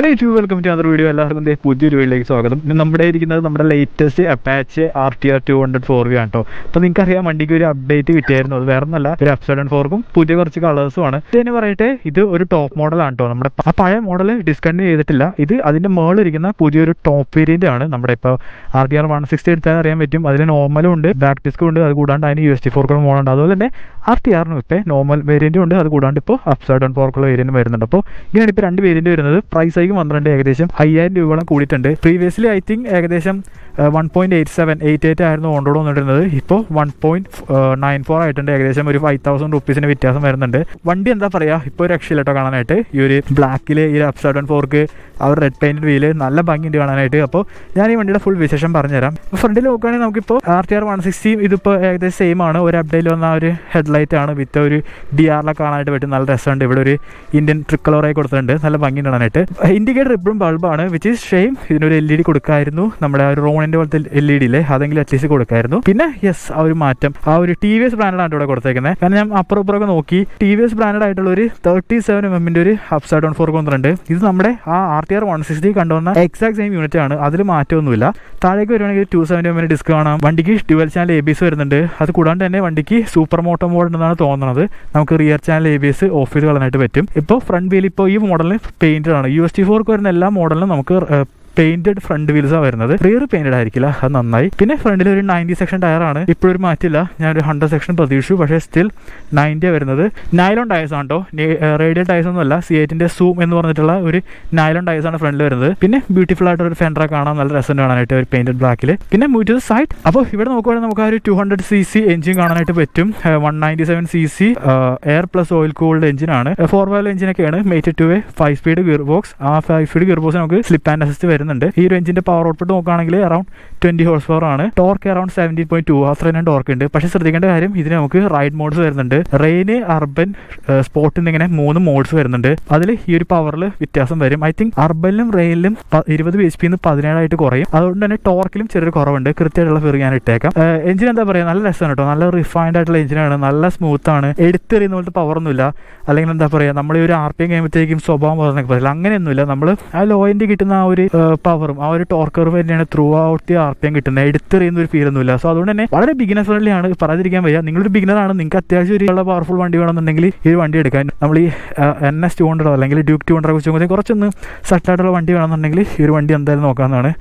Hello YouTube welcome to other video എല്ലാവർക്കും പുതിയൊരു വീഡിയോയിലേക്ക് സ്വാഗതം. ഇന്ന് നമ്മുടെ ഇരിക്കുന്നത് നമ്മുടെ latest Apache R T R two hundred four V ആണ് കേട്ടോ അപ്പോൾ നിങ്ങൾക്ക് അറിയാം വണ്ടിക്ക് ഒരു അപ്ഡേറ്റ് കിട്ടിയായിരുന്നു. അത് വേറെ ഒന്നല്ല ഒരു അപ്സൈഡ് ഫോർക്കും പുതിയ കുറച്ച് കളേഴ്സും ആണ്. ഇതിന് പറയട്ടെ ഇത് ഒരു ടോപ്പ് മോഡലാണ് കേട്ടോ നമ്മുടെ ആ പഴയ മോഡൽ ഡിസ്കണ്ടിന്യൂ ചെയ്തിട്ടില്ല. ഇത് അതിന്റെ മുകളിൽ ഇരിക്കുന്ന പുതിയൊരു ടോപ്പ് വേരിയന്റ് ആണ് നമ്മുടെ ഇപ്പോൾ R T R one sixty എടുത്താൽ അറിയാൻ പറ്റും. അതിന് നോർമലും ഉണ്ട് ബാക്ക് ഡിസ്കും ഉണ്ട് അത് കൂടാണ്ട് അതിന് യു എസ് ടി ഫോർക്കുള്ള മോഡലുണ്ട് അതുപോലെ തന്നെ ആർ ടി ആറിനും ഇപ്പോൾ നോർമൽ വേരിയന്റും ഉണ്ട് അത് കൂടാണ്ട് ഇപ്പോൾ അപ്സൈഡ് ഫോർക്കുള്ള വേരിയന്റും വരുന്നുണ്ട്. അപ്പോൾ ഇങ്ങനെയാണ് ഇപ്പോൾ രണ്ട് വേരിയന്റ് വരുന്നത്. പ്രൈസ് ആയിരിക്കും പന്ത്രണ്ട് ഏകദേശം അയ്യായിരം രൂപയോളം കൂടിയിട്ടുണ്ട്. പ്രീവിയസ്ലി ഐ തിങ്ക് ഏകദേശം one point eight seven eight eight ആയിരുന്നു ഓൺ റോഡ് വന്നിട്ടുള്ളത് ഇപ്പോൾ വൺ പോയിന്റ് നയൻ ഫോർ ആയിട്ടുണ്ട്. ഏകദേശം ഒരു ഫൈവ് തൗസൻഡ് റുപ്പീസിന് വ്യത്യാസം വരുന്നുണ്ട്. വണ്ടി എന്താ പറയുക ഇപ്പോൾ ഒരു രക്ഷയില്ല കേട്ടോ കാണാനായിട്ട്. ഈ ഒരു ബ്ലാക്കിൽ ഈ ഒരു അപ്സൈഡ് ആൻഡ് ഫോർക്ക് ആ ഒരു റെഡ് പെയിന്റ് വീൽ നല്ല ഭംഗിയുണ്ട് കാണാനായിട്ട്. അപ്പോൾ ഞാൻ ഈ വണ്ടിയുടെ ഫുൾ വിശേഷം പറഞ്ഞുതരാം. ഫ്രണ്ടിൽ നോക്കുകയാണെങ്കിൽ നമുക്കിപ്പോൾ ആർ ടി ആർ വൺ സിക്സ്റ്റിയും ഇതിപ്പോൾ ഏകദേശം സെയിം ആണ്. ഒരു അപ്ഡേറ്റ് വന്ന ആ ഒരു ഹെഡ്ലൈറ്റ് ആണ്. വിത്ത് ഒരു ഡി ആറിലൊക്കെ കാണാനായിട്ട് പറ്റും നല്ല രസമുണ്ട്. ഇവിടെ ഒരു ഇന്ത്യൻ ട്രിക്കളറായി കൊടുത്തിട്ടുണ്ട്. നല്ല ഭംഗിയുണ്ട് കാണാനായിട്ട്. ഇൻഡിക്കേറ്റർ ഇപ്പോഴും ബൾബാണ് വിച്ച് ഈസ് ഷെയിം ഇതിനൊരു എൽ ഇ ഡി കൊടുക്കായിരുന്നു. നമ്മുടെ ആ ഒരു റോണിന്റെ പോലത്തെ എൽ ഇ ഡിയിലെ അതെങ്കിലും അറ്റ്ലീസ്റ്റ് കൊടുക്കായിരുന്നു. പിന്നെ യെസ് ആ ഒരു മാറ്റം. ആ ഒരു ടി വി എസ് ബ്രാൻഡാണ് ഇവിടെ കൊടുത്തേക്കുന്നത് കാരണം ഞാൻ അപ്പുറം ഇപ്പുറമൊക്കെ നോക്കി ടി വി എസ് ബ്രാൻഡ് ആയിട്ടുള്ള ഒരു തേർട്ടി സെവൻ എം എമ്മിന്റെ ഒരു അപ്സൈഡ് ഡൗൺ ഫോർ കൊണ്ടുണ്ട് ഇത് നമ്മുടെ ആ R T R one sixty കണ്ടുവന്ന exact same unit ആണ്. അതിൽ മാറ്റമൊന്നുമില്ല. താഴേക്ക് വരുവാണെങ്കിൽ ടു സെവന്റി എമ്മിന് ഡിസ്ക് കാണാം. വണ്ടിക്ക് dual channel A B S വരുന്നുണ്ട്. അത് കൂടാണ്ട് തന്നെ വണ്ടിക്ക് സൂപ്പർ മോട്ടോ മോഡ് എന്നാണ് തോന്നുന്നത് നമുക്ക് rear channel A B S off ചെയ്ത് പറ്റും. ഇപ്പോൾ ഫ്രണ്ട് വീൽ ഇപ്പോൾ ഈ മോഡലിന് പെയിന്റഡ് ആണ്. യു എസ് ടി ഫോർക്ക് വരുന്ന എല്ലാ മോഡലിനും നമുക്ക് പെയിന്റഡ് ഫ്രണ്ട് വീൽസാണ് വരുന്നത്. റിയർ പെയിന്റഡ് ആയിരിക്കില്ല. അത് നന്നായി. പിന്നെ ഫ്രണ്ടിൽ ഒരു നയന്റി സെക്ഷൻ ടയറാണ് ഇപ്പോഴൊരു മാറ്റില്ല ഞാൻ ഒരു ഹൺഡ്രഡ് സെക്ഷൻ പ്രതീക്ഷിച്ചു. പക്ഷേ സ്റ്റിൽ നയന്റിയാണ് വരുന്നത്. നൈലോൺ ടയേഴ്സ് ആണ് കേട്ടോ റേഡിയൽ ടയേഴ്സ് ഒന്നുമല്ല. സി എറ്റിന്റെ സൂം എന്ന് പറഞ്ഞിട്ടുള്ള ഒരു നൈലോൺ ടയേഴ്സ് ആണ് ഫ്രണ്ടിൽ വരുന്നത്. പിന്നെ ബ്യൂട്ടിഫുൾ ആയിട്ട് ഒരു ഫെൻഡറ കാണാൻ നല്ല രസം കാണാനായിട്ട് ഒരു പെയിന്റഡ് ബ്ലാക്കിൽ പിന്നെ ടു സൈഡ് അപ്പോൾ ഇവിടെ നോക്കുവാണെങ്കിൽ നമുക്ക് ആ ഒരു two hundred C C engine കാണാനായിട്ട് പറ്റും. One ninety seven C C air plus oil cooled എഞ്ചിനാണ് four valve എഞ്ചിനൊക്കെയാണ് mated to a five speed gear box ആ ഫൈവ് സ്പീഡ് ഗിയർ ബോക്സ് നമുക്ക് സ്ലിപ്പ് ആൻഡ് അസിസ്റ്റ് വരുന്നുണ്ട്. ഈ ഒരു എഞ്ചിന്റെ പവർ ഔട്ട്പുട്ട് നോക്കുകയാണെങ്കിൽ അറൌണ്ട് ട്വന്റി ഹോഴ്സ് പവർ ആണ്. Torque around seventeen point two അത്ര തന്നെ ടോർക്ക് ഉണ്ട്. പക്ഷേ ശ്രദ്ധിക്കേണ്ട കാര്യം ഇതിന് നമുക്ക് റൈഡ് മോഡ്സ് വരുന്നുണ്ട്. റെയിന് അർബൻ സ്പോർട്ടിൽ ഇങ്ങനെ മൂന്ന് മോഡ്സ് വരുന്നുണ്ട്. അതിൽ ഈ ഒരു പവറിൽ വ്യത്യാസം വരും. ഐ തിങ്ക് അർബനിലും റെയിലും ഇരുപത് ബി എച്ച് പിന്ന് പതിനേഴായിട്ട് കുറയും. അതുകൊണ്ട് തന്നെ ടോർക്കിലും ചെറിയൊരു കുറവുണ്ട്. കൃത്യമായിട്ടുള്ള ഫിർ ഞാൻ ഇട്ടേക്കാം. എഞ്ചിൻ എന്താ പറയുക നല്ല രസമാണ് കേട്ടോ നല്ല റിഫൈൻഡ് ആയിട്ടുള്ള എഞ്ചിനാണ് നല്ല സ്മൂത്ത് ആണ്. എടുത്തെറിയുന്ന പോലത്തെ പവറൊന്നുമില്ല അല്ലെങ്കിൽ എന്താ പറയുക നമ്മൾ ഈ ഒരു ആർ പി എം കഴിയുമ്പോഴത്തേക്കും സ്വഭാവം പറഞ്ഞൊക്കെ പറയില്ല അങ്ങനെയൊന്നുമില്ല. നമ്മൾ ആ ലോയിന്റെ കിട്ടുന്ന ആ ഒരു പവറും ആ ഒരു ടോർക്കർ തന്നെയാണ് throughout the R P M കിട്ടുന്നത്. എടുത്തെറിയുന്ന ഒരു ഫീൽ ഒന്നുമില്ല. സോ അതുകൊണ്ട് തന്നെ വളരെ ബിഗിനർ ഫ്രണ്ട്ലി ആണ്. പറയാതിരിക്കാൻ വയ്യ. നിങ്ങളൊരു ബിഗിനർ ആണ്. നിങ്ങൾക്ക് അത്യാവശ്യം ഒരു പവർഫുൾ വണ്ടി വേണമെന്നുണ്ടെങ്കിൽ ഈ വണ്ടി എടുക്കാൻ നമ്മൾ ഈ എൻ എസ് ടു ഹൺഡ്രഡോ അല്ലെങ്കിൽ ഡ്യൂക്ക് ടു ഹൺഡ്രഡ് വെച്ച് കുറച്ചൊന്ന് സെറ്റായിട്ടുള്ള വണ്ടി വേണമെന്നുണ്ടെങ്കിൽ ഈ ഒരു വണ്ടി എന്തായാലും നോക്കാവുന്നതാണ്.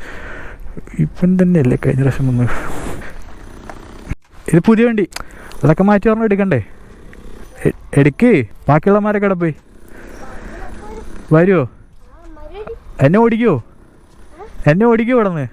ഇപ്പം തന്നെയല്ലേ കഴിഞ്ഞ പ്രാവശ്യം ഒന്ന് ഇത് പുതിയ വണ്ടി. അതൊക്കെ മാറ്റി പറഞ്ഞ് എടുക്കണ്ടേ? എടുക്ക്. ബാക്കിയുള്ളമാരൊക്കെ അവിടെ പോയി? വരുമോ എന്നെ ഓടിക്കുമോ എന്നെ ഓടിക്കോ ഇവിടെ നിന്ന്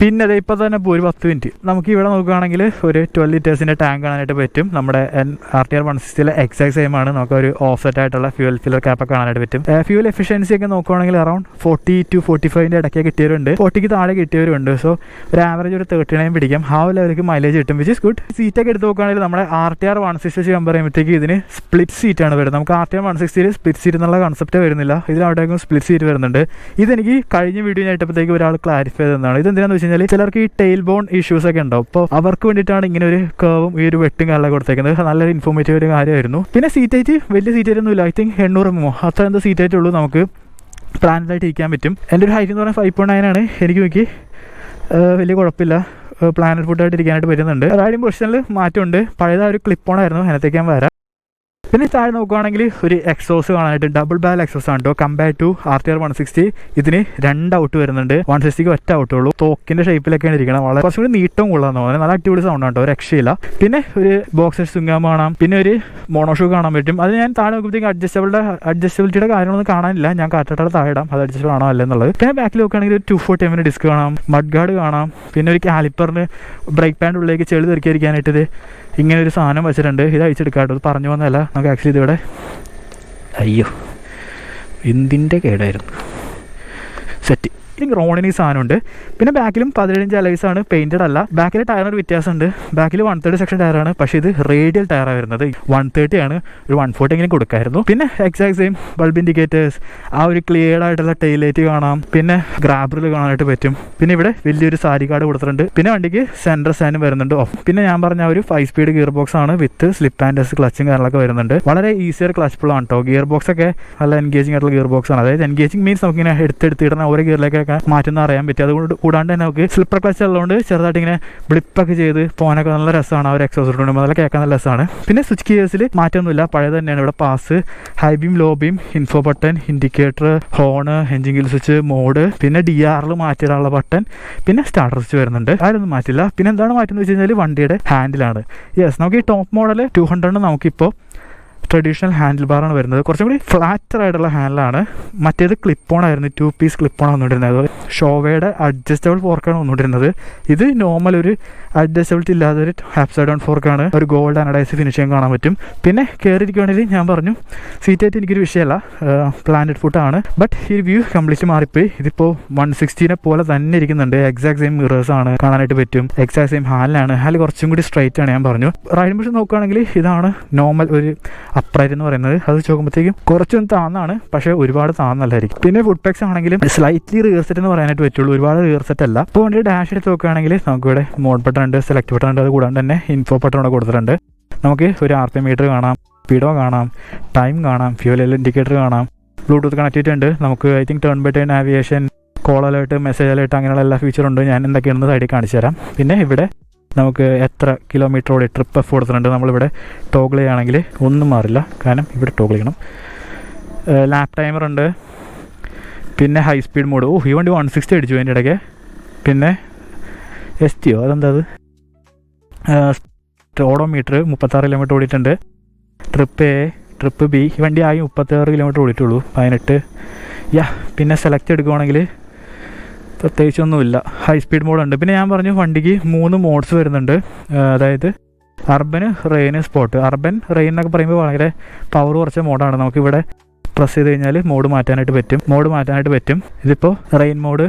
പിന്നെ അതെ ഇപ്പം തന്നെ ഇപ്പോൾ ഒരു പത്ത് മിനിറ്റ്. നമുക്ക് ഇവിടെ നോക്കുകയാണെങ്കിൽ ഒരു ട്വൽവ് ലിറ്റേഴ്സിന്റെ ടാങ്ക് കാണാനായിട്ട് പറ്റും. നമ്മുടെ N R T R one സിക്സ്റ്റിലെ exact same ആണ്. നമുക്ക് ഒരു ഓഫ്സെറ്റ് ആയിട്ടുള്ള ഫ്യൂൽ ഫില്ലർ ക്യാപ്പ് കാണാനായിട്ട് പറ്റും. ഫ്യൂൽ എഫിഷ്യൻസി ഒക്കെ നോക്കുകയാണെങ്കിൽ അറൌണ്ട് ഫോർട്ടി ടു ഫോർട്ടി ഫൈവിന്റെ ഇടയ്ക്ക് കിട്ടിയവരുണ്ട്. ഫോർട്ടിക്ക് താഴെ കിട്ടിയവരുണ്ട്. സോ ഒരു ആവറേജ് ഒരു തേർട്ടി നയൻ പിടിക്കാം. ആ ലെവലിലേക്ക് മൈലേജ് കിട്ടും വിച്ച് ഇസ് ഗുഡ് സീറ്റൊക്കെ എടുത്ത് നോക്കുകയാണെങ്കിൽ നമ്മുടെ R T R one sixty compare ചെയ്യുമ്പോഴത്തേക്ക് ഇതിന് സ്പ്ലിറ്റ് സീറ്റ് ആണ് വരുന്നത്. നമുക്ക് ആർ ടി ആർ വൺ സിക്സ്റ്റിയിൽ സ്പ്ലിറ്റ് സീറ്റ് എന്നുള്ള കൺസെപ്റ്റ് വരുന്നില്ല. ഇതിലവിടേക്കും സ്പ്ലിറ്റ് സീറ്റ് വരുന്നുണ്ട്. ഇതെനിക്ക് കഴിഞ്ഞ വീഡിയോ ഞാൻ ഇട്ടപ്പോഴത്തേക്ക് ഒരാൾ ക്ലാരിഫൈ ചെയ്തതാണ്. ഇത് എന്തിനാന്ന് കഴിഞ്ഞാൽ ചിലർക്ക് ഈ ടെയിൽ ബോൺ ഇഷ്യൂസ് ഒക്കെ ഉണ്ടാവും. അപ്പോൾ അവർക്ക് വേണ്ടിയിട്ടാണ് ഇങ്ങനെ ഒരു കേവും ഈ ഒരു വെട്ടും കാലം കൊടുത്തേക്കുന്നത്. നല്ലൊരു ഇൻഫോർമേറ്റീവ് ഒരു കാര്യമായിരുന്നു. പിന്നെ സീറ്റ് ആയിട്ട് വലിയ സീറ്റ് ആയിട്ടൊന്നും ഇല്ല ഐ തിങ്ക് എണ്ണൂറ് എമ്മോ അത്ര എന്താ സീറ്റ് ആയിട്ടുള്ളൂ നമുക്ക്. പ്ലാനിലായിട്ട് ഇരിക്കാൻ പറ്റും. എന്റെ ഒരു ഹൈറ്റ് എന്ന് പറഞ്ഞാൽ ഫൈവ് പോയിന്റ് നയൻ ആണ്. എനിക്ക് നോക്കി വലിയ കുഴപ്പമില്ല. പ്ലാനറ്റ് ഫുഡായിട്ട് ഇരിക്കാനായിട്ട് പറ്റുന്നുണ്ട്. റൈഡിങ് പൊസിഷനിൽ മാറ്റമുണ്ട്. പഴയതായ ഒരു ക്ലിപ്പ് ഓൺ ആയിരുന്നു. അതിനകത്തേക്ക് ഞാൻ വരാം. പിന്നെ താഴെ നോക്കുകയാണെങ്കിൽ ഒരു എക്സോസ് കാണാനായിട്ട് ഡബിൾ ബാൽ എക്സോസ് ആണ് കേട്ടോ compare to R T R one sixty ഇതിന് രണ്ട് ഔട്ട് വരുന്നുണ്ട്. വൺ സിക്സ്റ്റിക്ക് ഒറ്റ ഔട്ടേ ഉള്ളൂ. തോക്കിന്റെ ഷേപ്പിലൊക്കെയാണ് ഇരിക്കണം. വളരെ കുറച്ചും കൂടി നീട്ടവും കൊള്ളാന്ന് തോന്നുന്നത് നല്ല അടിപൊളി സൗണ്ട് ആണ് കേട്ടോ രക്ഷയില്ല. പിന്നെ ഒരു ബോക്സർ സുങ്ങാം കാണാം. പിന്നെ ഒരു മോണോഷൂ കാണാൻ പറ്റും. അത് ഞാൻ താഴെ നോക്കുമ്പോഴത്തേക്ക് അഡ്ജസ്റ്റബിളുടെ അഡ്ജസ്റ്റബിലിറ്റിയുടെ കാര്യങ്ങളൊന്നും കാണാനില്ല. ഞാൻ കാറ്റയുടെ താഴെ ഇടാം. അത് അഡ്ജസ്റ്റബിൾ ആണോ അല്ലെന്നുള്ളത് പിന്നെ ബാക്കിൽ നോക്കുകയാണെങ്കിൽ ഒരു ടു ഫോർട്ടി എമ്മിന് ഡിസ്ക് കാണാം. മഡ് ഗാർഡ് കാണാം. പിന്നെ ഒരു കാലിപ്പറിന് ബ്രേക്ക് പാൻഡ് ഉള്ളിലേക്ക് ചെളി തെറിക്കാതിരിക്കാനായിട്ട് ഇങ്ങനെ ഒരു സാധനം വെച്ചിട്ടുണ്ട്. ഇത് അഴിച്ചെടുക്കാട്ടോ ഇത് പറഞ്ഞു വന്നതല്ല. നമുക്ക് ആക്ച്വലി ഇതിവിടെ അയ്യോ. എന്തിന്റെ കേടായിരുന്നു. സെറ്റ് ഐ റോണിന് ഈ സാധനമുണ്ട്. പിന്നെ ബാക്കിലും പതിനഞ്ച് ആണ്. പെയിന്റഡ് അല്ല. ബാക്കിലെ ടയറിന് വ്യത്യാസമുണ്ട്. ബാക്കിൽ വൺ തേർട്ടി സെക്ഷൻ ടയറാണ് പക്ഷേ ഇത് റേഡിയൽ ടയറാണ് വരുന്നത്. വൺ തേർട്ടി ആണ്. ഒരു വൺ ഫോർട്ടി എങ്കിലും കൊടുക്കായിരുന്നു. പിന്നെ എക്സാക്ട് സെയിം ബൾബ് ഇൻഡിക്കേറ്റേഴ്സ് ആ ഒരു ക്ലിയർ ആയിട്ടുള്ള ടൈലൈറ്റ് കാണാം. പിന്നെ ഗ്രാബറിൽ കാണാനായിട്ട് പറ്റും. പിന്നെ ഇവിടെ വലിയൊരു സാരി കാർഡ് കൊടുത്തിട്ടുണ്ട്. പിന്നെ വണ്ടിക്ക് സെൻട്രൽ സ്റ്റാൻഡും വരുന്നുണ്ട്. പിന്നെ ഞാൻ പറഞ്ഞ ഒരു ഫൈവ് സ്പീഡ് ഗിയർ ബോക്സ് ആണ് വിത്ത് സ്ലിപ്പ് ആൻഡ് ക്ലച്ചും കാര്യങ്ങളൊക്കെ വരുന്നുണ്ട്. വളരെ ഈസിയർ ക്ലച്ച് ആണ് കേട്ടോ ഗിയർ ബോക്സ് ഒക്കെ നല്ല എൻഗേജിങ് ആയിട്ടുള്ള ഗിയർ ബോക്സ് ആണ്. അതായത് എൻഗേജിങ് മീൻസ് നമുക്ക് ഇങ്ങനെ എടുത്തെടുത്തിടുന്ന ഓരോ ഗിയറിലേക്കൊക്കെ മാറ്റുന്ന അറിയാൻ പറ്റും. അതുകൊണ്ട് കൂടാണ്ട് തന്നെ നമുക്ക് സ്ലിപ്പർ ക്ലച്ച് ഉള്ളതുകൊണ്ട് ചെറുതായിട്ട് ഇങ്ങനെ ബ്ലിപ്പൊക്കെ ചെയ്ത് പോകാനൊക്കെ നല്ല രസമാണ് ആ ഒരു കൊണ്ട് നല്ല കേൾക്കാൻ നല്ല രസമാണ്. പിന്നെ സ്വിച്ച് ഗിയേഴ്സിൽ മാറ്റമൊന്നുമില്ല. പഴയത് തന്നെയാണ് ഇവിടെ pass high beam low beam info button indicator horn engine switch mode പിന്നെ ഡി ആറിൽ മാറ്റിയിടാനുള്ള ബട്ടൺ പിന്നെ സ്റ്റാർട്ടർ സ്വിച്ച് വരുന്നുണ്ട്. അതിലൊന്നും മാറ്റില്ല. പിന്നെ എന്താണ് മാറ്റുന്നത് വെച്ച് കഴിഞ്ഞാൽ വണ്ടിയുടെ ഹാൻഡിലാണ് യെസ് നമുക്ക് ഈ ടോപ്പ് മോഡൽ ടു ഹൺഡ്രഡ് നമുക്കിപ്പോൾ ട്രഡീഷണൽ ഹാൻഡിൽ ബാറാണ് വരുന്നത്. കുറച്ചും കൂടി ഫ്ലാറ്റർ ആയിട്ടുള്ള ഹാൻഡിലാണ് മറ്റേത് ക്ലിപ്പ് ഓൺ ആയിരുന്നു. ടു പീസ് ക്ലിപ്പ് ഓൺ വന്നുകൊണ്ടിരുന്നത് ഷോവയുടെ അഡ്ജസ്റ്റബിൾ ഫോർക്കാണ് വന്നുകൊണ്ടിരുന്നത് ഇത് നോർമൽ ഒരു അഡ്ജസ്റ്റബിലിറ്റി ഇല്ലാതെ ഒരു ഹാപ്സൈഡ് ഓൺ ഫോർക്കാണ് ഒരു ഗോൾഡ് അനഡൈസ് ഫിനിഷിങ് കാണാൻ പറ്റും. പിന്നെ കയറിയിരിക്കുകയാണെങ്കിൽ ഞാൻ പറഞ്ഞു സീറ്റായിട്ട് എനിക്കൊരു വിഷയമല്ല. പ്ലാനറ്റ് ഫുട്ടാണ് ബട്ട് ഈ വ്യൂ കംപ്ലീറ്റ് മാറിപ്പോയി. ഇതിപ്പോൾ വൺ സിക്സ്റ്റീനെ പോലെ തന്നെ ഇരിക്കുന്നുണ്ട്. എക്സാക്ട് സെയിം മിറേഴ്സ് ആണ് കാണാനായിട്ട് പറ്റും. എക്സാക്ട് സെയിം ഹാലിലാണ് ഹാൽ കുറച്ചും കൂടി സ്ട്രൈറ്റ് ആണ് ഞാൻ പറഞ്ഞു. റൈഡ് മിഷൻ നോക്കുകയാണെങ്കിൽ ഇതാണ് നോർമൽ ഒരു അപ്രൈറ്റ് എന്ന് പറയുന്നത്. അത് നോക്കുമ്പോഴത്തേക്കും കുറച്ചൊന്ന് താന്നാണ് പക്ഷേ ഒരുപാട് താന്നല്ലായിരിക്കും. പിന്നെ ഫുഡ് പാക്സ് ആണെങ്കിലും സ്ലൈറ്റ്ലി റിയർസെറ്റ് എന്ന് പറയാനായിട്ട് പറ്റുള്ളൂ. ഒരുപാട് റിയർസെറ്റ് അല്ല. ഇപ്പോൾ വണ്ടി ഡാഷ് എടുത്ത് നോക്കുകയാണെങ്കിൽ നമുക്ക് ഇവിടെ മോഡ് ബട്ടൺ ഉണ്ട് സെലക്ട് ബട്ടൺ ഉണ്ട് അത് കൂടാണ്ട് തന്നെ ഇൻഫോ ബട്ടൺ കൂടെ കൊടുത്തിട്ടുണ്ട്. നമുക്ക് ഒരു ആർ പി മീറ്റർ കാണാം സ്പീഡോ കാണാം ടൈം കാണാം ഫ്യൂൽ ഇൻഡിക്കേറ്റർ കാണാം ബ്ലൂടൂത്ത് കണക്റ്റിവിറ്റി ഉണ്ട്. നമുക്ക് I think turn by turn navigation call alert message alert അങ്ങനെയുള്ള എല്ലാ ഫീച്ചറും ഉണ്ട്. ഞാൻ എന്തൊക്കെയാണെന്ന് സൈഡിൽ കാണിച്ചു തരാം പിന്നെ ഇവിടെ നമുക്ക് എത്ര കിലോമീറ്റർ ഓടി ട്രിപ്പ് എഫ് കൊടുത്തിട്ടുണ്ട് നമ്മളിവിടെ ടോഗിൾ ചെയ്യുകയാണെങ്കിൽ ഒന്നും മാറില്ല. കാരണം ഇവിടെ ടോഗിൾ ചെയ്യണം. ലാപ്പ് ടൈമർ ഉണ്ട്. പിന്നെ ഹൈ സ്പീഡ് മോഡ് ഓ ഈ വണ്ടി വൺ സിക്സ്റ്റി അടിച്ചു അതിന്റെ ഇടയ്ക്ക്. പിന്നെ എസ് ടിയോ അതെന്താ അത്? ഓഡോമീറ്റർ മുപ്പത്താറ് കിലോമീറ്റർ ഓടിയിട്ടുണ്ട്. ട്രിപ്പ് എ ട്രിപ്പ് ബി ഈ വണ്ടി ആയി മുപ്പത്താറ് കിലോമീറ്റർ ഓടിയിട്ടുള്ളൂ പതിനെട്ട്. യാ പിന്നെ സെലക്ട് എടുക്കുവാണെങ്കിൽ പ്രത്യേകിച്ചൊന്നുമില്ല. ഹൈ സ്പീഡ് മോഡുണ്ട് പിന്നെ ഞാൻ പറഞ്ഞു വണ്ടിക്ക് മൂന്ന് മോഡ്സ് വരുന്നുണ്ട്. അതായത് urban rain sport urban rain എന്നൊക്കെ പറയുമ്പോൾ വളരെ പവർ കുറച്ച മോഡാണ് നമുക്കിവിടെ പ്രസ് ചെയ്ത് കഴിഞ്ഞാൽ മോഡ് മാറ്റാനായിട്ട് പറ്റും. മോഡ് മാറ്റാനായിട്ട് പറ്റും. ഇതിപ്പോൾ rain mode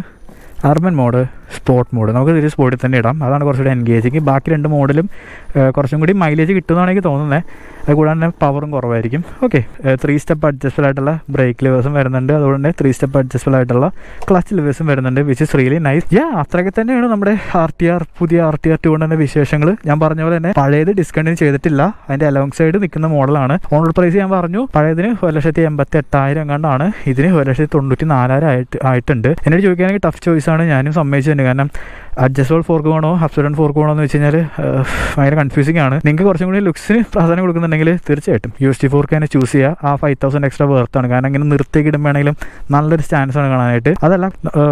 urban mode sport mode നമുക്ക് ഇതിൽ സ്പോർട്ടിൽ തന്നെ ഇടാം. അതാണ് കുറച്ചുകൂടി എൻഗേജിങ് ബാക്കി രണ്ട് മോഡലും കുറച്ചും കൂടി മൈലേജ് കിട്ടുന്നതാണെങ്കിൽ തോന്നുന്നത് അത് തന്നെ പവറും കുറവായിരിക്കും. ഓക്കെ ത്രീ സ്റ്റെപ്പ് അഡ്ജസ്റ്റബിൾ ആയിട്ടുള്ള ബ്രേക്ക് ലിവേഴ്സും വരുന്നുണ്ട്. അതുകൊണ്ട് തന്നെ ത്രീ സ്റ്റെപ്പ് അഡ്ജസ്റ്റബിൾ ആയിട്ടുള്ള ക്ലച്ച് ലിവേഴ്സും വരുന്നുണ്ട് which is really nice yeah അത്രയൊക്കെ തന്നെയാണ് നമ്മുടെ ആർ ടി ആർ പുതിയ ആർ ടി ആർ ടു കൊണ്ടുതന്നെ വിശേഷങ്ങൾ ഞാൻ പറഞ്ഞ പോലെ തന്നെ പഴയത് ഡിസ്കണ്ടിന്യൂ ചെയ്തിട്ടില്ല. അതിന്റെ അലോങ് സൈഡ് നിൽക്കുന്ന മോഡലാണ് ഓൺ റോഡ് പ്രൈസ് ഞാൻ പറഞ്ഞു. പഴയതിന് ഒരു ലക്ഷത്തി എൺപത്തി എട്ടായിരം എങ്ങാണ്ടാണ്. ഇതിന് ഒരു ലക്ഷത്തി തൊണ്ണൂറ്റി നാലായിരം ആയിട്ട് ആയിട്ടുണ്ട്. എന്നോട് ചോദിക്കുകയാണെങ്കിൽ ടഫ് ചോയ്സ് ആണ് ഞാനും സമ്മതിച്ചിട്ടുണ്ട് കാരണം അഡ്ജസ്റ്റബിൾ ഫോർക്ക് വേണോ? ഹബ്സഡൻ ഫോർക്ക് വേണോ എന്ന് വെച്ച് കഴിഞ്ഞാൽ ഭയങ്കര കൺഫ്യൂസിംഗ് ആണ്. നിങ്ങൾക്ക് കുറച്ചും കൂടി ലുക്സിന് പ്രാധാന്യം കൊടുക്കുന്നുണ്ടെങ്കിൽ തീർച്ചയായിട്ടും യു എസ് ടി ഫോർക്ക് തന്നെ ചൂസ് ചെയ്യുക. ആ ഫൈവ് തൗസൻഡ് എക്സ്ട്രാ വേർത്താണ് കാരണം ഇങ്ങനെ നിർത്തിയൊക്കെ ഇടുമ്പോഴാണെങ്കിലും നല്ലൊരു ചാൻസ് ആണ് കാണാനായിട്ട്. അതല്ല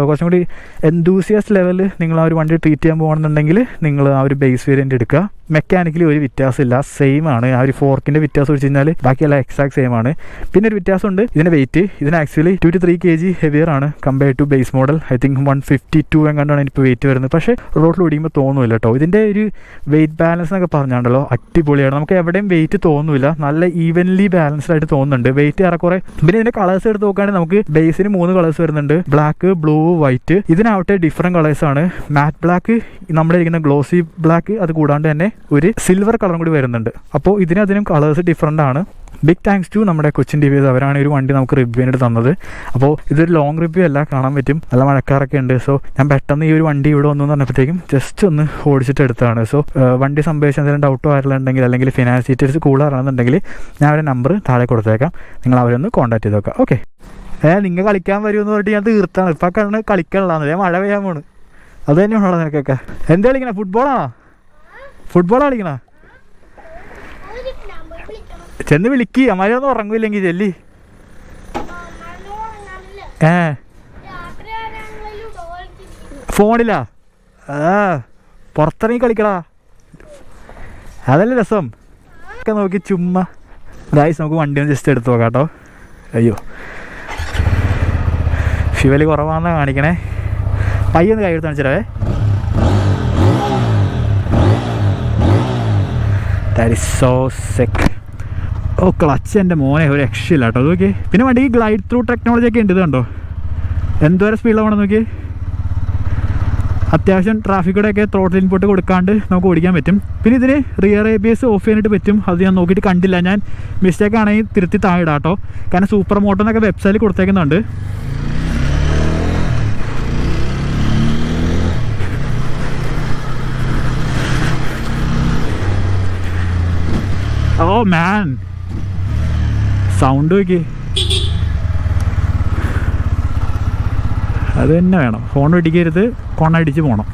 കുറച്ചും കൂടി എന്തൂസിയസ്റ്റ് ലെവലിൽ നിങ്ങൾ ആ ഒരു വണ്ടി ട്രീറ്റ് ചെയ്യാൻ പോകുകയാണെന്നുണ്ടെങ്കിൽ നിങ്ങൾ ആ ഒരു ബേസ് വേരിയന്റ് എടുക്കുക. മെക്കാനിക്കലി ഒരു വ്യത്യാസമില്ല സെയിം ആണ്. ആ ഒരു ഫോർക്കിന്റെ വ്യത്യാസം വെച്ച് കഴിഞ്ഞാൽ ബാക്കിയെല്ലാം എക്സാക്ട് സെയിം ആണ്. പിന്നെ ഒരു വ്യത്യാസമുണ്ട് ഇതിന്റെ വെയിറ്റ് ഇതിന് actually two to three K G heavier ആണ് compare to base model I think one fifty two എങ്ങാണ്ടാണ് ഇപ്പോൾ വെയിറ്റ് വരുന്നത്. പക്ഷേ റോഡിൽ ഓടിക്കുമ്പോൾ തോന്നുമില്ല കേട്ടോ ഇതിന്റെ ഒരു വെയിറ്റ് ബാലൻസ് എന്നൊക്കെ പറഞ്ഞാണ്ടല്ലോ അടിപൊളിയാണ്. നമുക്ക് എവിടെയും വെയിറ്റ് തോന്നുന്നില്ല നല്ല ഈവൻലി ബാലൻസ്ഡ് ആയിട്ട് തോന്നുന്നുണ്ട്. വെയിറ്റ് ഏറെക്കുറെ പിന്നെ ഇതിന്റെ കളേഴ്സ് എടുത്ത് നോക്കുകയാണെങ്കിൽ നമുക്ക് ബേസിന് മൂന്ന് കളേഴ്സ് വരുന്നുണ്ട്. ബ്ലാക്ക് ബ്ലൂ വൈറ്റ് ഇതിനാവട്ടെ ഡിഫറെന്റ് കളേഴ്സ് ആണ്. മാറ്റ് ബ്ലാക്ക് നമ്മുടെ ഇരിക്കുന്ന ഗ്ലോസി ബ്ലാക്ക് അത് കൂടാണ്ട് തന്നെ ഒരു സിൽവർ കളറും കൂടി വരുന്നുണ്ട്. അപ്പോൾ ഇതിനും അതിനും കളേഴ്സ് ഡിഫറെന്റ് ആണ്. ബിഗ് താങ്ക്സ് ടു നമ്മുടെ കൊച്ചിൻ വി അവരാണ് ഒരു വണ്ടി നമുക്ക് റിവ്യൂവിനായിട്ട് തന്നത്. അപ്പോൾ ഇതൊരു ലോങ് റിവ്യൂ അല്ല കാണാൻ പറ്റും. നല്ല മഴക്കാരൊക്കെ ഉണ്ട്. സോ ഞാൻ പെട്ടെന്ന് ഈ ഒരു വണ്ടി ഇവിടെ വന്നു എന്ന് പറഞ്ഞപ്പോഴത്തേക്കും ജസ്റ്റ് ഒന്ന് ഓടിച്ചിട്ട് എടുത്തതാണ്. സോ വണ്ടി സംഭവിച്ച എന്തെങ്കിലും ഡൗട്ടോ ആയിട്ടുണ്ടെങ്കിൽ അല്ലെങ്കിൽ ഫിനാൻസ് ഡീറ്റെയിൽസ് കൂടാറാണെന്നുണ്ടെങ്കിൽ ഞാൻ അവരുടെ നമ്പർ താഴെ കൊടുത്തേക്കാം. നിങ്ങൾ അവരൊന്ന് കോൺടാക്ട് ചെയ്ത് നോക്കാം. ഓക്കെ ഏഹ് നിങ്ങൾ കളിക്കാൻ വരുമെന്ന് പറഞ്ഞിട്ട് ഞാൻ തീർത്താണ്. ഇപ്പം കണ്ണ് കളിക്കാനുള്ളതാണ്. ഞാൻ മഴ പെയ്യാൻ പോണ്. അത് തന്നെയാണല്ലോ നിനക്കൊക്കെ. എന്താ കളിക്കണേ? ഫുട്ബോളാണോ ഫുട്ബോളാ കളിക്കണോ? ചെന്ന് വിളിക്ക്. അമ്മാരൊന്നും ഉറങ്ങൂല്ലെങ്കിൽ ചെല്ലി. ഏ. ഫോണിലാ? ആ. പുറത്തിറങ്ങി കളിക്കടാ. അതല്ലേ രസം. ഒക്കെ നോക്കി ചുമ്മാ. ഗായ്സ് നമുക്ക് വണ്ടി ഒന്ന് ജസ്റ്റ് എടുത്ത് നോക്കാം കേട്ടോ അയ്യോ. ഫ്യൂവൽ കുറവാണെന്നാ കാണിക്കണേ. പയ്യൊന്ന് കൈ എടുത്ത് കാണിച്ചിട്ടേ ദാറ്റ് ഇസ് സോ സെക്ക് ഓ ക്ലച്ച് എന്റെ മോനെ ഒരു രക്ഷയില്ല കേട്ടോ. നോക്കി പിന്നെ വണ്ടിക്ക് ഗ്ലൈഡ് ത്രൂ ടെക്നോളജി ഒക്കെ ഉണ്ട് ഇത് കണ്ടോ? എന്തോരം സ്പീഡിലാണ് നോക്കി അത്യാവശ്യം ട്രാഫിക്കൂടെയൊക്കെ ത്രോട്ടിൽ ഇൻപുട്ട് കൊടുക്കാണ്ട് നമുക്ക് ഓടിക്കാൻ പറ്റും. പിന്നെ ഇതിന് rear A B S off ചെയ്യാനായിട്ട് പറ്റും. അത് ഞാൻ നോക്കിയിട്ട് കണ്ടില്ല. ഞാൻ മിസ്റ്റേക്ക് ആണെങ്കിൽ തിരുത്തി താഴെ കേട്ടോ. കാരണം സൂപ്പർ മോട്ടോ എന്നൊക്കെ വെബ്സൈറ്റിൽ കൊടുത്തേക്കുന്നുണ്ട്. ഓ മാൻ സൗണ്ട് നോക്കി അത് തന്നെ വേണം. ഫോൺ വെടിക്കരുത് കൊണടിച്ച് പോകണം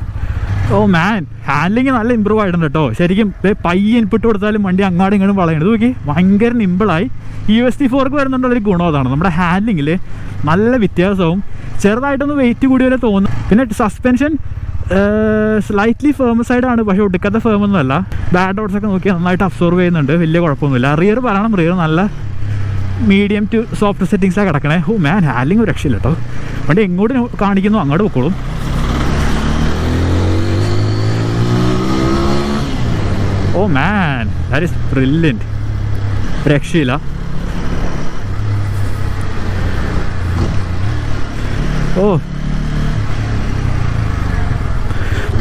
ഓ മാൻ ഹാൻഡ്ലിങ് നല്ല ഇമ്പ്രൂവ് ആയിട്ടുണ്ട് കേട്ടോ ശരിക്കും ദേ പയ്യെ ഇൻപുട്ട് കൊടുത്താലും വണ്ടി അങ്ങാടും ഇങ്ങോട്ടും വളയണത് നോക്കി ഭയങ്കര നിമ്പിളായി യു എസ് ടി ഫോർക്ക് വരുന്നുള്ളൊരു ഗുണം അതാണ്. നമ്മുടെ ഹാൻഡ്ലിങ്ങിൽ നല്ല വ്യത്യാസവും ചെറുതായിട്ടൊന്ന് വെയിറ്റ് കൂടി വരെ തോന്നും പിന്നെ സസ്പെൻഷൻ സ്ലൈറ്റ്ലി ഫേം സൈഡാണ് പക്ഷേ ഒടുക്കത്തെ ഫേമൊന്നുമല്ല ബാഡ് ഡോട്ട്സ് ഒക്കെ നോക്കിയാൽ നന്നായിട്ട് അബ്സോർവ് ചെയ്യുന്നുണ്ട്. വലിയ കുഴപ്പമൊന്നുമില്ല. റിയർ പറയണം. റിയർ നല്ല മീഡിയം ടു സോഫ്റ്റ് സെറ്റിങ്സാണ് കിടക്കണേ. ഓ മാൻ ഹാലിംഗ് ഒരു രക്ഷയില്ല കേട്ടോ വണ്ടി എങ്ങോട്ട് കാണിക്കുന്നു അങ്ങോട്ട് പൊക്കോളും. Oh man that is brilliant രക്ഷയില്ല. ഓ.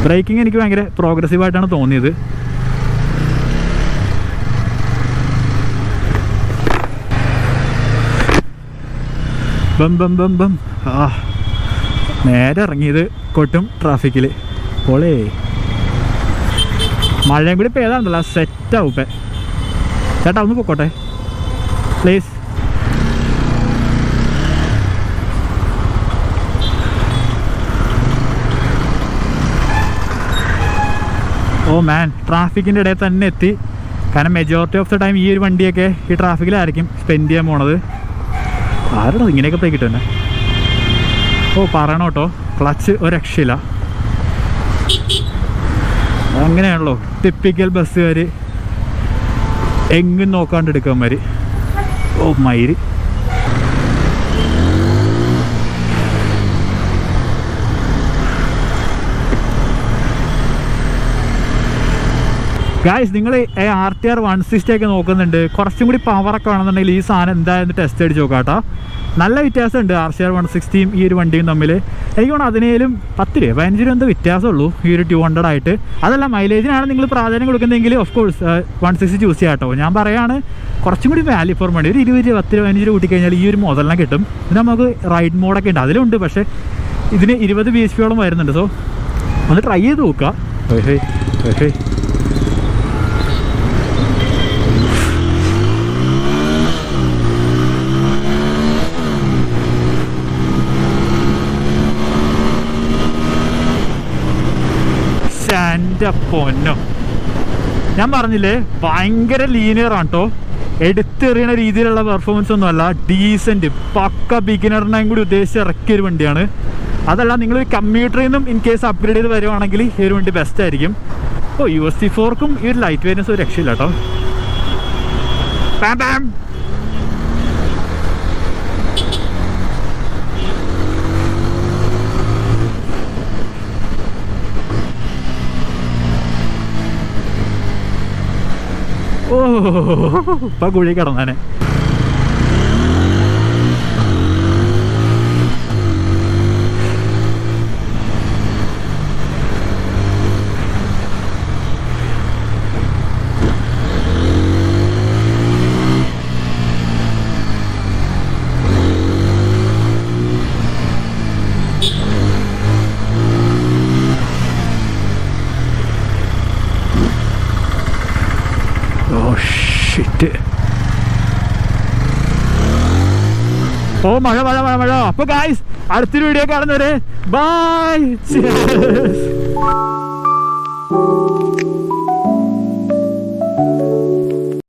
ബ്രേക്കിംഗ് എനിക്ക് ഭയങ്കര പ്രോഗ്രസീവായിട്ടാണ് തോന്നിയത്. ബം ബം ബം ബം. ആ നേരെ ഇറങ്ങിയത് കൊട്ടും ട്രാഫിക്കിൽ പോളേ. മഴയും കൂടി സെറ്റ് ആവും ഇപ്പം. ചേട്ടാ ഒന്ന് പൊക്കോട്ടെ. പ്ലീസ് ഓ മാൻ ട്രാഫിക്കിന്റെ ഇടയിൽ തന്നെ എത്തി. കാരണം മെജോറിറ്റി ഓഫ് ദ ടൈം ഈ ഒരു വണ്ടിയൊക്കെ ഈ ട്രാഫിക്കിലായിരിക്കും സ്പെൻഡ് ചെയ്യാൻ പോണത്. ആരാണോ ഇങ്ങനെയൊക്കെ പോയി തന്നെ ഓ പറയണോ കേട്ടോ ക്ലച്ച് ഒരു രക്ഷയില്ല അങ്ങനെയാണല്ലോ ടിപ്പിക്കൽ ബസ്സുകാർ എങ്ങും നോക്കാണ്ട് എടുക്കാൻ മാതിരി ഓ മയിര് ഗായ്സ് നിങ്ങൾ R T R one sixty ഒക്കെ നോക്കുന്നുണ്ട്. കുറച്ചും കൂടി പവറൊക്കെ വേണമെന്നുണ്ടെങ്കിൽ ഈ സാധനം എന്തായാലും ടെസ്റ്റ് അടിച്ച് കേട്ടോ നല്ല വ്യത്യാസമുണ്ട് ആർ സി ആർ വൺ സിക്സ്റ്റിയും ഈ ഒരു വണ്ടിയും തമ്മിൽ എനിക്ക് തോന്നുന്നു അതിനേലും പത്ത് രൂപ പതിനഞ്ച് രൂപ എന്തോ വ്യത്യാസമുള്ളൂ ഈ ഒരു ടു ഹൺഡ്രഡ് ആയിട്ട്. അതല്ല മൈലേജിനാണ് നിങ്ങൾ പ്രാധാന്യം കൊടുക്കുന്നതെങ്കിൽ of course one sixty choose ചെയ്യാം കേട്ടോ. ഞാൻ പറയാണ് കുറച്ചും കൂടി വാല്യൂ ഫോർ മണി ഒരു ഇരുപത് രൂപ പത്ത് രൂപ പതിനഞ്ച് രൂപ കൂട്ടിക്കഴിഞ്ഞാൽ ഈ ഒരു മോഡലിനെ കിട്ടും. ഇത് നമുക്ക് റൈഡ് മോഡൊക്കെ ഉണ്ട്. അതിലുണ്ട് പക്ഷേ ഇതിന് ഇരുപത് ബി എച്ച് പിയോളം വരുന്നുണ്ട്. സോ ഒന്ന് ട്രൈ ചെയ്ത് നോക്കുക. എന്റെ പൊന്നോ. ഞാൻ പറഞ്ഞില്ലേ ഭയങ്കര ലീനിയർ ആണ് കേട്ടോ എടുത്തെറിയണ രീതിയിലുള്ള പെർഫോമൻസ് ഒന്നുമല്ല ഡീസന്റ് പക്ക ബിഗിനറിനെയും കൂടി ഉദ്ദേശിച്ച് ഇറക്കിയ ഒരു വണ്ടിയാണ്. അതല്ല നിങ്ങൾ കമ്പ്യൂട്ടറിൽ നിന്നും ഇൻ കേസ് അപ്ഗ്രേഡ് ചെയ്ത് വരുവാണെങ്കിൽ ഈ ഒരു വണ്ടി ബെസ്റ്റ് ആയിരിക്കും. ഓ യു എസ് സി ഫോർക്കും ഈ ഒരു ലൈറ്റ് വേരിയൻസ് ഒരു രക്ഷയില്ല കേട്ടോ പാം പാം ഓ ഇപ്പൊ കുഴി കിടന്നാനെ ഓ ഷിറ്റ് ഓ മഴ മഴ മഴ മഴ. അപ്പൊ ഗായ്സ് അടുത്തൊരു വീഡിയോ കാണുന്നവരെ ബൈ